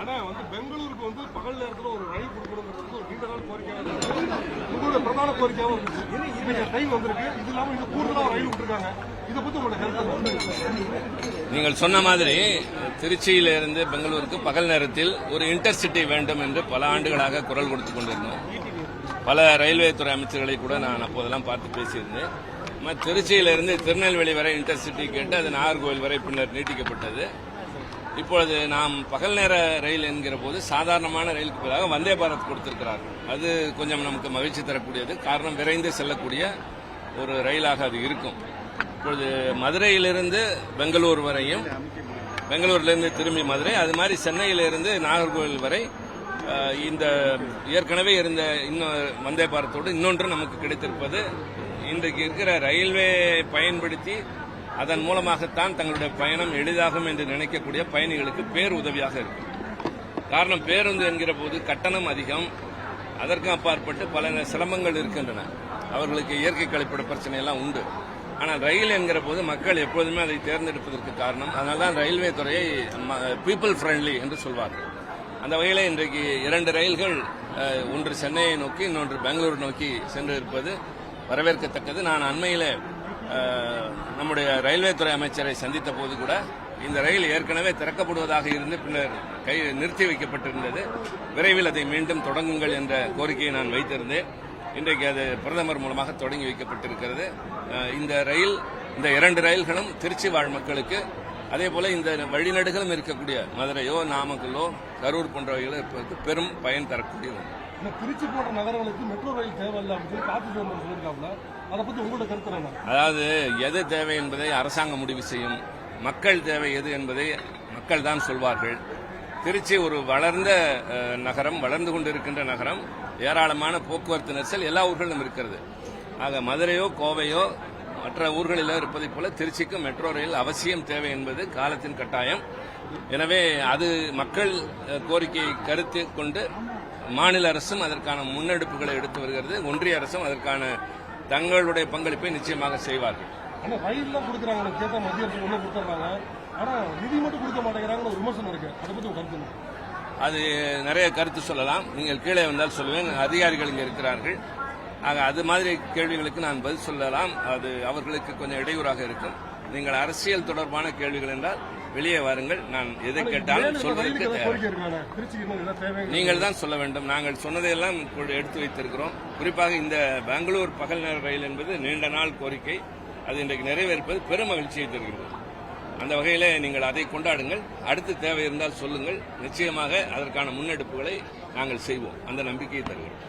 ஆனா வந்து பெங்களூருக்கு வந்து பகல் நேரத்துல ஒரு ரயில் கொடுக்கணுங்கிறது வந்து ஒரு நீண்ட நாள் கோரிக்கையாக இருந்துச்சு உங்களோட பிரதான கோரிக்கையாகவும் இருந்துச்சு இன்னைக்கு டைம் வந்திருக்கு. இது இல்லாம இன்னும் கூடுதலாக ரயில் விட்டுருக்காங்க. இதை பத்தி உங்களோட கருத்து நீங்கள் சொன்ன மாதிரி திருச்சியிலிருந்து பெங்களூருக்கு பகல் நேரத்தில் ஒரு இன்டர்சிட்டி வேண்டும் என்று பல ஆண்டுகளாக குரல் கொடுத்து கொண்டிருந்தோம். பல ரயில்வே துறை அமைச்சர்களை கூட நான் அப்போதெல்லாம் பார்த்து பேசியிருந்தேன். திருச்சியிலிருந்து திருநெல்வேலி வரை இன்டர்சிட்டி கேட்டு அது நாகர்கோவில் வரை பின்னர் நீட்டிக்கப்பட்டது. இப்பொழுது நாம் பகல் நேர ரயில் என்கிற போது சாதாரணமான ரயிலுக்கு பதிலாக வந்தே பாரத் கொடுத்திருக்கிறார்கள். அது கொஞ்சம் நமக்கு மகிழ்ச்சி தரக்கூடியது. காரணம் விரைந்து செல்லக்கூடிய ஒரு ரயிலாக அது இருக்கும். இப்பொழுது மதுரையிலிருந்து பெங்களூர் வரையும் பெங்களூரிலிருந்து திரும்பி மதுரை அது மாதிரி சென்னையிலிருந்து நாகர்கோவில் வரை இந்த ஏற்கனவே இருந்த இன்னும் வந்தே பாரத்தோடு இன்னொன்று நமக்கு கிடைத்திருப்பது இன்றைக்கு இருக்கிற ரயில்வே பயன்படுத்தி அதன் மூலமாகத்தான் தங்களுடைய பயணம் எளிதாகும் என்று நினைக்கக்கூடிய பயணிகளுக்கு பேர் உதவியாக இருக்கும். காரணம் பேருந்து என்கிற போது கட்டணம் அதிகம். அதற்கும் அப்பாற்பட்டு பல சிரமங்கள் இருக்கின்றன. அவர்களுக்கு இயற்கை கழிப்பிட பிரச்சனை எல்லாம் உண்டு. ஆனால் ரயில் என்கிற போது மக்கள் எப்போதுமே அதை தேர்ந்தெடுப்பதற்கு காரணம். அதனால தான் ரயில்வே துறையை பீப்புள் ஃப்ரெண்ட்லி என்று சொல்வார்கள். அந்த வகையில் இன்றைக்கு இரண்டு ரயில்கள் ஒன்று சென்னையை நோக்கி இன்னொன்று பெங்களூர் நோக்கி சென்று இருப்பது வரவேற்கத்தக்கது. நான் அண்மையில் நம்முடைய ரயில்வே துறை அமைச்சரை சந்தித்த போது கூட இந்த ரயில் ஏற்கனவே திறக்கப்படுவதாக இருந்து பின்னர் கை நிறுத்தி வைக்கப்பட்டிருந்தது. விரைவில் அதை மீண்டும் தொடங்குங்கள் என்ற கோரிக்கையை நான் வைத்திருந்தேன். இன்றைக்கு அது பிரதமர் மூலமாக தொடங்கி வைக்கப்பட்டிருக்கிறது. இந்த ரயில் இந்த இரண்டு ரயில்களும் திருச்சி வாழ் மக்களுக்கு அதே போல இந்த வழிநடுகளும் இருக்கக்கூடிய மதுரையோ நாமக்கலோ கரூர் போன்றவைகளோ பெரும் பயன் தரக்கூடியது. இந்த திருச்சி போன்ற நகரங்களுக்கு மெட்ரோ ரயில் தேவையில்லை அப்படின்னு சொல்லி காத்து சிதம்பரம் சொல்லியிருக்காப்ல அதை பத்தி உங்களோட கருத்து என்ன? அதாவது எது தேவை என்பதை அரசாங்கம் முடிவு செய்யும். மக்கள் தேவை எது என்பதை மக்கள் தான் சொல்வார்கள். திருச்சி ஒரு வளர்ந்த நகரம் வளர்ந்து கொண்டிருக்கின்ற நகரம். ஏராளமான போக்குவரத்து நெரிசல் எல்லா ஊர்களிலும் இருக்கிறது. ஆக மதுரையோ கோவையோ மற்ற ஊர்களில் இருப்பதைப் போல திருச்சிக்கு மெட்ரோ ரயில் அவசியம் தேவை என்பது காலத்தின் கட்டாயம். எனவே அது மக்கள் கோரிக்கையை கருத்து கொண்டு மாநில அரசும் அதற்கான முன்னெடுப்புகளை எடுத்து வருகிறது. ஒன்றிய அரசும் அதற்கான தங்களுடைய பங்களிப்பை நிச்சயமாக செய்வார்கள். கொடுக்குறாங்க மத்திய அரசு நிதி மட்டும் கொடுக்க ஒரு விமர்சனம் இருக்கு. கருத்து? அது நிறைய கருத்து சொல்லலாம். நீங்கள் கீழே வந்தால் சொல்லுவேன். அதிகாரிகள் இங்கே இருக்கிறார்கள். ஆக அது மாதிரி கேள்விகளுக்கு நான் பதில் சொல்லலாம். அது அவர்களுக்கு கொஞ்சம் இடையூறாக இருக்கும். நீங்கள் அரசியல் தொடர்பான கேள்விகள் என்றால் வெளியே வாருங்கள். நான் எதை கேட்டாலும் சொல்வதற்கு நீங்கள் தான் சொல்ல வேண்டும். நாங்கள் சொன்னதையெல்லாம் எடுத்து வைத்திருக்கிறோம். குறிப்பாக இந்த பெங்களூர் பகல் நேர ரயில் என்பது நீண்ட நாள் கோரிக்கை. அது இன்றைக்கு நிறைவேற்பது பெரும் மகிழ்ச்சியை தருகிறது. அந்த வகையில் நீங்கள் அதை கொண்டாடுங்கள். அடுத்து தேவை இருந்தால் சொல்லுங்கள். நிச்சயமாக அதற்கான முன்னெடுப்புகளை நாங்கள் செய்வோம். அந்த நம்பிக்கையை தருகிறோம்.